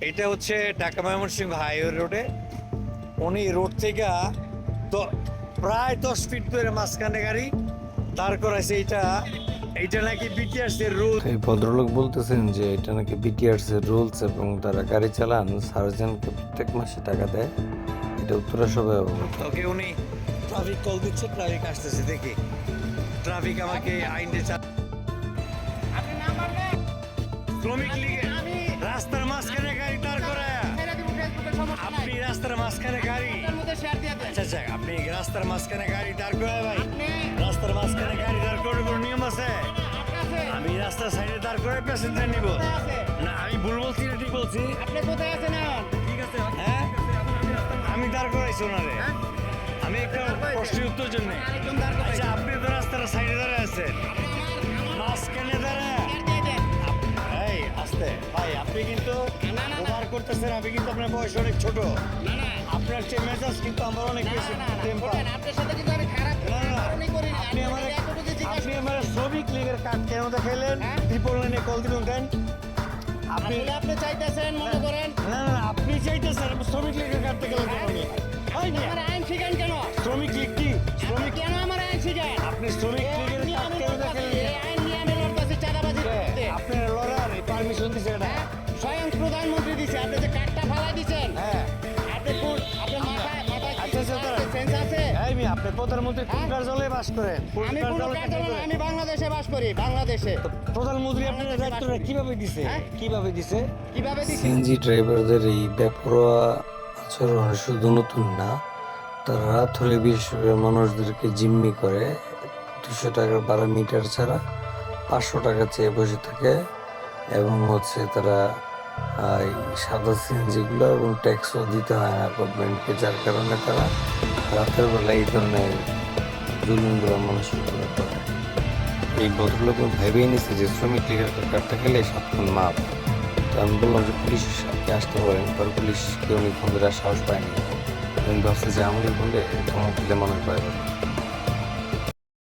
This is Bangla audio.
এটা হচ্ছে ঢাকা ময়মনসিংহ হাইওয়ে রোডে। উনি রোড থেকে দ- প্রায় দশ ফিট ধরে মাঝখানে গাড়ি দাঁড় করাইছে এটা এইটা নাকি বিটিআরসি এর রুল। এই ভদ্রলোক বলতেছেন যে এটা নাকি বিটিআরস এর রুলস এবং তারা গাড়ি চালান সার্জেন্টকে প্রত্যেক মাসে টাকা দেয়। এটা উত্তরা সবাই অবগত। ওকে উনি ট্রাফিক কল দিচ্ছে ট্রাফিক আসতেছে দেখি। ট্রাফিক আমাকে আইনে চা আপনি না মানলে শ্রমিক লীগে রাস্তার মাঝখানে মাঝখানে গাড়ি। আচ্ছা আচ্ছা আপনি রাস্তার মাঝখানে গাড়ি দাঁড় করায় ভাই? রাস্তার মাঝখানে গাড়ি দাঁড় করার কোনো নিয়ম আছে? আমি রাস্তার সাইডে দাঁড় করে প্যাসেঞ্জার নিব। না আমি ভুল বলছি না ঠিক বলছি। আপনি কোথায় আছেন ঠিক আছে হ্যাঁ? আমি দাঁড় করাইছি ওনারে। আমি একটা প্রশ্নের উত্তর জন্য। আচ্ছা আপনি তো রাস্তার সাইডে দাঁড়ায় আছেন। মাঝখানে দাঁড়ায়। এই আস্তে। ভাই আপনি কিন্তু। করতেছেন আপনি কিন্তু আপনার বয়স অনেক ছোট। না না। আপনার মেজাজ কিন্তু আমার অনেক বেশি টেম্পার আপনি আমার আপনি আমার শ্রমিক লীগের কার্ড কেন দেখাইলেন হ্যাঁ? ট্রিপল লাইনে কল দিলেন কেন? আপনি আপনি চাইতেছেন মনে করেন। না না আপনি চাইতেছেন শ্রমিক লীগের কার্ড আমি হয়? আমার আইন শিখান কেন? শ্রমিক লীগ কি? শ্রমিক কেন আমার আইন শিখান? আপনি শ্রমিক আপনি প্রধানমন্ত্রী কোন হ্যাঁ? কার্যালয়ে বাস করেন। কোন আমি কোনো কার্যালয়ে কার্যালয় চাকরি না, আমি বাংলাদেশে বাস করি বাংলাদেশে। প্রধানমন্ত্রী আপনার বাংলাদেশে দায়িত্বটা করি। কীভাবে দিছে? হ্যাঁ? কীভাবে দিছে? কীভাবে দিছি? সিএনজি ড্রাইভারদের এই বেপরোয়া আচরণ শুধু নতুন না তারা রাত হলে বিশেষ করে মানুষদেরকে জিম্মি করে। দুশো টাকার বারো মিটার ছাড়া পাঁচশো টাকা চেয়ে বসে থাকে এবং হচ্ছে তারা সাদা সিএনজিগুলো এবং ট্যাক্সও দিতে হয় না গভর্নমেন্টকে, যার কারণে তারা রাতের বেলা এই ধরনের জুলুমগুলো উপরে করে। এই ভদ্রলোক ভেবেই নিছে যে শ্রমিক লীগের কার্ডটা গেলে সাতক্ষণ মাপ। তো আমি বললাম যে পুলিশের সাথে আসতে পারেন, পর পুলিশ কেউ ধরে সাহস পায়নি। আমি ভাবছি যে আমাদের বললে ধমক দিলে মনে পায়